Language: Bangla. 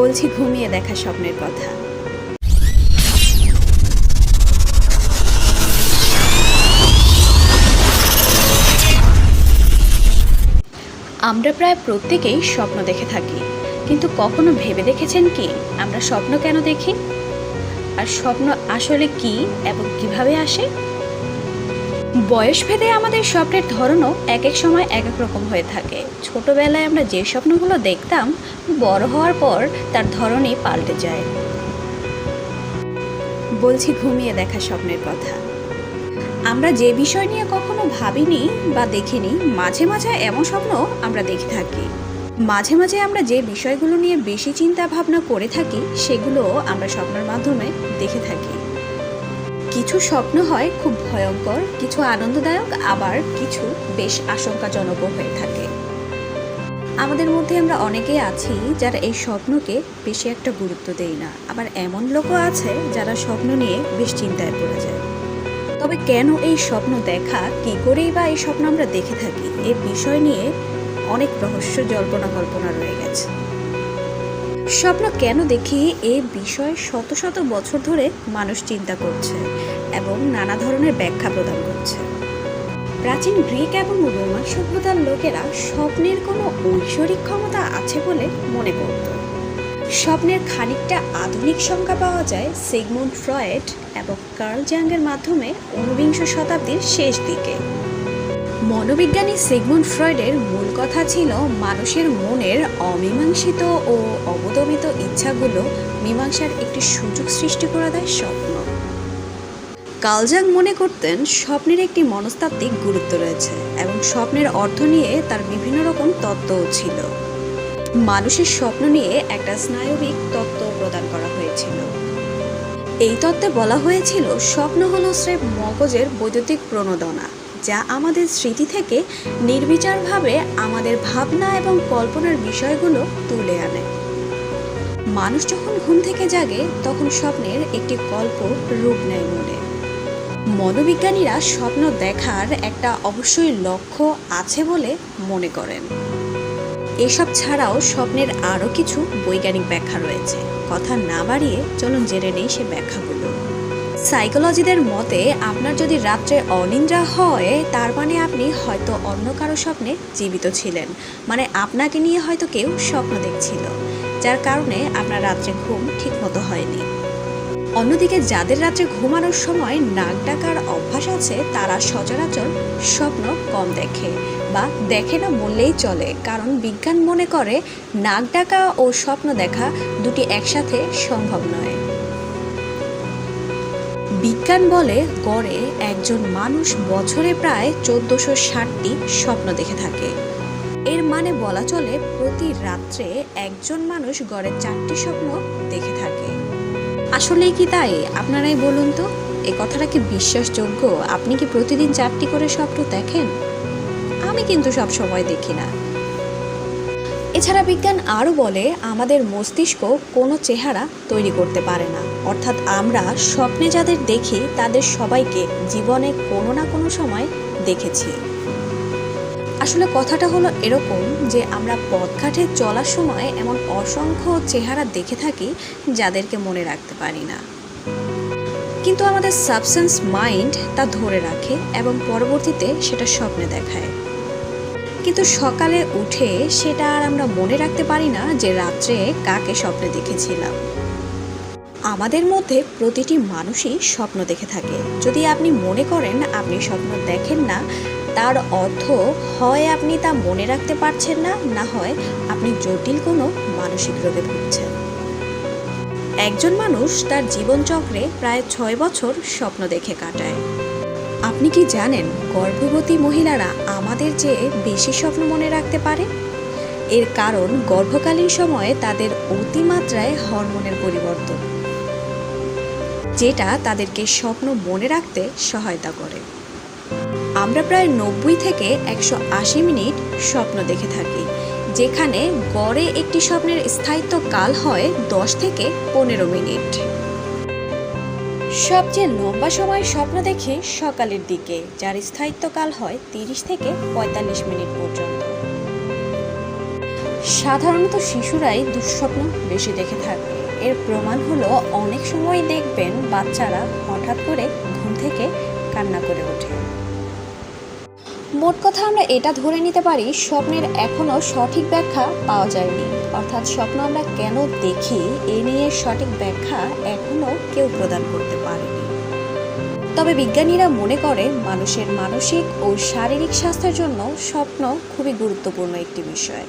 বলছি ঘুমিয়ে দেখা স্বপ্নের কথা। আমরা প্রায় প্রত্যেকেই স্বপ্ন দেখে থাকি, কিন্তু কখনো ভেবে দেখেছেন কি, আমরা স্বপ্ন কেন দেখি? আর স্বপ্ন আসলে কি এবং কীভাবে আসে? বয়স ভেদে আমাদের স্বপ্নের ধরনও এক এক সময় এক এক রকম হয়ে থাকে। ছোটবেলায় আমরা যে স্বপ্নগুলো দেখতাম, বড় হওয়ার পর তার ধরনই পাল্টে যায়। বলছি ঘুমিয়ে দেখা স্বপ্নের কথা। আমরা যে বিষয় নিয়ে কখনো ভাবিনি বা দেখিনি, মাঝে মাঝে এমন স্বপ্ন আমরা দেখে থাকি। মাঝে মাঝে আমরা যে বিষয়গুলো নিয়ে বেশি চিন্তা ভাবনা করে থাকি, সেগুলো আমরা স্বপ্নের মাধ্যমে দেখে থাকি। কিছু স্বপ্ন হয় খুব ভয়ঙ্কর, কিছু আনন্দদায়ক, আবার কিছু বেশ আশঙ্কাজনকও হয়ে থাকে। আমাদের মধ্যে আমরা অনেকেই আছি যারা এই স্বপ্নকে বেশি একটা গুরুত্ব দেই না। আবার এমন লোকও আছে যারা স্বপ্ন নিয়ে বেশ চিন্তায় পড়ে যায়। তবে কেন এই স্বপ্ন দেখা, কি করেই বা এই স্বপ্ন আমরা দেখে থাকি এই বিষয় নিয়ে অনেক রহস্য জল্পনা কল্পনা রয়ে গেছে। স্বপ্ন কেন দেখি এ বিষয়ে শত শত বছর ধরে মানুষ চিন্তা করছে এবং নানা ধরনের ব্যাখ্যা প্রদান করছে। প্রাচীন গ্রিক এবং রোমান সভ্যতার লোকেরা স্বপ্নের কোনো ঐশ্বরিক ক্ষমতা আছে বলে মনে করত। স্বপ্নের খানিকটা আধুনিক সংখ্যা পাওয়া যায় সিগমুন্ড ফ্রয়েড এবং কার্ল জাঙ্গের মাধ্যমে ঊনবিংশ শতাব্দীর শেষ দিকে। মনোবিজ্ঞানী সিগমুন্ড ফ্রয়েডের মূল কথা ছিল মানুষের মনের অমীমাংসিত ও অবদমিত ইচ্ছাগুলো মীমাংসার একটি সুযোগ সৃষ্টি করে দেয় স্বপ্ন। কালজাং মনে করতেন স্বপ্নের একটি মনস্তাত্ত্বিক গুরুত্ব রয়েছে এবং স্বপ্নের অর্থ নিয়ে তার বিভিন্ন রকম তত্ত্বও ছিল। মানুষের স্বপ্ন নিয়ে একটা স্নায়বিক তত্ত্ব প্রদান করা হয়েছিল। এই তত্ত্বে বলা হয়েছিল, স্বপ্ন হলো স্রেফ মগজের বৈদ্যুতিক প্রণোদনা। যা আমাদের স্মৃতি থেকে নির্বিচারভাবে আমাদের ভাবনা এবং কল্পনার বিষয়গুলো তুলে আনে। মানুষ যখন ঘুম থেকে জাগে, তখন স্বপ্নের একটি গল্প রূপ নেয় মনে। মনোবিজ্ঞানীরা স্বপ্ন দেখার একটা অবশ্যই লক্ষ্য আছে বলে মনে করেন। এসব ছাড়াও স্বপ্নের আরও কিছু বৈজ্ঞানিক ব্যাখ্যা রয়েছে। কথা না বাড়িয়ে চলুন জেনে নেই সে ব্যাখ্যাগুলো। সাইকোলজিদের মতে, আপনার যদি রাত্রে অনিদ্রা হয়, তার মানে আপনি হয়তো অন্য কারও স্বপ্নে জীবিত ছিলেন। মানে আপনাকে নিয়ে হয়তো কেউ স্বপ্ন দেখছিল, যার কারণে আপনার রাত্রে ঘুম ঠিকমতো হয়নি। অন্যদিকে যাদের রাত্রে ঘুমানোর সময় নাক ডাকার অভ্যাস আছে, তারা সচরাচর স্বপ্ন কম দেখে বা দেখে না বললেই চলে। কারণ বিজ্ঞান মনে করে, নাক ডাকা ও স্বপ্ন দেখা দুটি একসাথে সম্ভব নয়। বিজ্ঞান বলে গড়ে একজন মানুষ বছরে প্রায় চোদ্দশো ষাটটি স্বপ্ন দেখে থাকে। এর মানে বলা চলে প্রতি রাত্রে একজন মানুষ গড়ে চারটি স্বপ্ন দেখে থাকে। আসলেই কি তাই? আপনারাই বলুন তো। এ কথাটা কি বিশ্বাসযোগ্য? আপনি কি প্রতিদিন চারটি করে স্বপ্ন দেখেন? আমি কিন্তু সব সময় দেখি না। এছাড়া বিজ্ঞান আরও বলে, আমাদের মস্তিষ্ক কোনো চেহারা তৈরি করতে পারে না। অর্থাৎ আমরা স্বপ্নে যাদের দেখি, তাদের সবাইকে জীবনে কোনো না কোনো সময় দেখেছি। আসলে কথাটা হলো এরকম যে, আমরা পথঘাটে চলার সময় এমন অসংখ্য চেহারা দেখে থাকি যাদেরকে মনে রাখতে পারি না। কিন্তু আমাদের সাবসেন্স মাইন্ড তা ধরে রাখে এবং পরবর্তীতে সেটা স্বপ্নে দেখায়। কিন্তু সকালে উঠে সেটা আর আমরা মনে রাখতে পারি না যে রাত্রে কাকে স্বপ্নে দেখেছিলাম। আমাদের মধ্যে প্রতিটি মানুষই স্বপ্ন দেখে থাকে। যদি আপনি মনে করেন আপনি স্বপ্ন দেখেন না, তার অর্থ হয় আপনি তা মনে রাখতে পারছেন না না হয় আপনি জটিল কোনো মানসিক রোগে ভুগছেন। একজন মানুষ তার জীবনচক্রে প্রায় ছয় বছর স্বপ্ন দেখে কাটায়। আপনি কি জানেন গর্ভবতী মহিলারা আমাদের চেয়ে বেশি স্বপ্ন মনে রাখতে পারে? এর কারণ গর্ভকালীন সময়ে তাদের অতিমাত্রায় হরমোনের পরিবর্তন, যেটা তাদেরকে স্বপ্ন মনে রাখতে সহায়তা করে। আমরা প্রায় নব্বই থেকে একশো আশি মিনিট স্বপ্ন দেখে থাকি, যেখানে গড়ে একটি স্বপ্নের স্থায়িত্ব কাল হয় দশ থেকে পনেরো মিনিট। সবচেয়ে লম্বা সময় স্বপ্ন দেখে সকালের দিকে, যার স্থায়িত্বকাল হয় তিরিশ থেকে পঁয়তাল্লিশ মিনিট পর্যন্ত। সাধারণত শিশুরাই দুঃস্বপ্ন বেশি দেখে থাকে। এর প্রমাণ হলো অনেক সময় দেখবেন বাচ্চারা হঠাৎ করে ঘুম থেকে কান্না করে ওঠে। মোট কথা আমরা এটা ধরে নিতে পারি, স্বপ্নের এখনও সঠিক ব্যাখ্যা পাওয়া যায়নি। অর্থাৎ স্বপ্ন আমরা কেন দেখি, এ নিয়ে সঠিক ব্যাখ্যা এখনও কেউ প্রদান করতে পারেনি। তবে বিজ্ঞানীরা মনে করে, মানুষের মানসিক ও শারীরিক স্বাস্থ্যের জন্য স্বপ্ন খুবই গুরুত্বপূর্ণ একটি বিষয়।